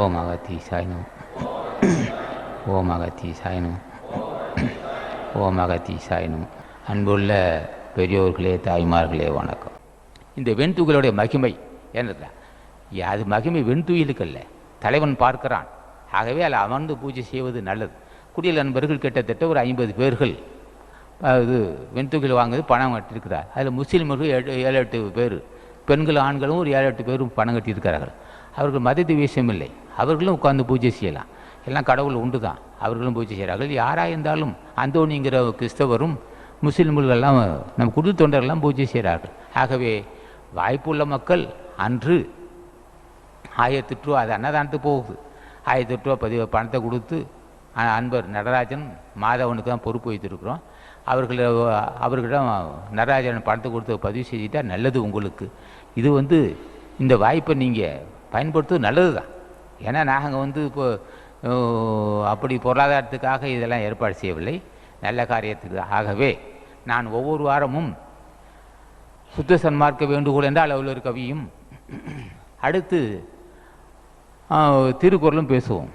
ஓம் அகத்தி சாய்னம் ஓம் அகத்தி சாய்னம் ஓம் அகத்தி சாய்னம் அன்புள்ள பெரியோர்களே தாய்மார்களே வணக்கம். இந்த வெண்துகளுடைய மகிமை என்னது அது மகிமை வெண்துயிலுக்கல்ல. தலைவன் பார்க்கிறான். ஆகவே அதில் அமர்ந்து பூஜை செய்வது நல்லது. குடியல் நண்பர்கள் கிட்டத்தட்ட ஒரு ஐம்பது பேர்கள் அது வெண்துகில் வாங்குறது பணம் கட்டியிருக்கிறார். அதில் முஸ்லீம்கள் ஏழு ஏழு எட்டு பேர் பெண்கள் ஆண்களும் ஒரு ஏழு எட்டு பேரும் பணம் கட்டியிருக்கிறார்கள். அவர்கள் மதத்து விஷயம் இல்லை. அவர்களும் உட்கார்ந்து பூஜை செய்யலாம். எல்லாம் கடவுள் உண்டு தான் அவர்களும் பூஜை செய்கிறார்கள். யாராக இருந்தாலும் அந்தோனிங்கிற கிறிஸ்தவரும் முஸ்லீம்கள் நம் நம்ம குடு தொண்டரெல்லாம் பூஜை செய்கிறார்கள். ஆகவே வாய்ப்புள்ள மக்கள் அன்று ஆயிரத்தி ரூபா அது அன்னதானத்துக்கு போகுது. ஆயிரத்தி ரூபா பதிவு பணத்தை கொடுத்து அன்பர் நடராஜன் மாதவனுக்கு தான் பொறுப்பு வைத்திருக்கிறோம். அவர்கள் அவர்களிடம் நடராஜன் பணத்தை கொடுத்து பதிவு செய்துட்டால் நல்லது உங்களுக்கு. இது வந்து இந்த வாய்ப்பை நீங்கள் பயன்படுத்துவது நல்லது தான் ஏன்னா நாங்கள் வந்து இப்போ அப்படி பொருளாதாரத்துக்காக இதெல்லாம் ஏற்பாடு செய்யவில்லை. நல்ல காரியத்துக்கு ஆகவே நான் ஒவ்வொரு வாரமும் சுத்த சன்மார்க்க வேண்டுகோள் என்றால் அவ்வளோ ஒரு கவியும். அடுத்து திருக்குறளும் பேசுவோம்.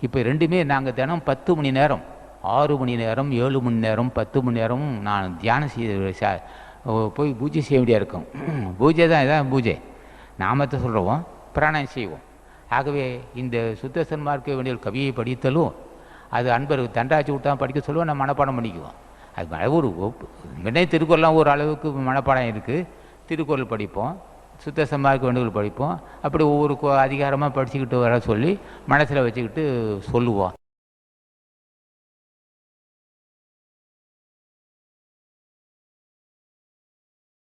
இப்போ ரெண்டுமே நாங்கள் தினம் பத்து மணி நேரம் ஆறு மணி நேரம் ஏழு மணி நேரம் பத்து மணி நேரம் நான் தியானம் செய்ய ச- போய் பூஜை செய்ய வேண்டியா இருக்கும். பூஜை தான் இதான் பூஜை. நாமத்தை சொல்கிறோம் பிராணம் செய்வோம். ஆகவே இந்த சுத்த சன்மார்க்க வேண்டிய கவியை படித்தலும் அது அன்பர் தண்டாச்சி விட்டா படிக்க சொல்லுவோம் நான் மனப்பாடம் பண்ணிக்குவோம். அது ஒரு முன்னே திருக்குறள்லாம் ஒரு அளவுக்கு மனப்பாடம் இருக்குது திருக்குறள் படிப்போம் சுத்த சன்மார்க்க படிப்போம். அப்படி ஒவ்வொரு அதிகாரமாக படிச்சுக்கிட்டு வர சொல்லி மனசில் வச்சுக்கிட்டு சொல்லுவோம்.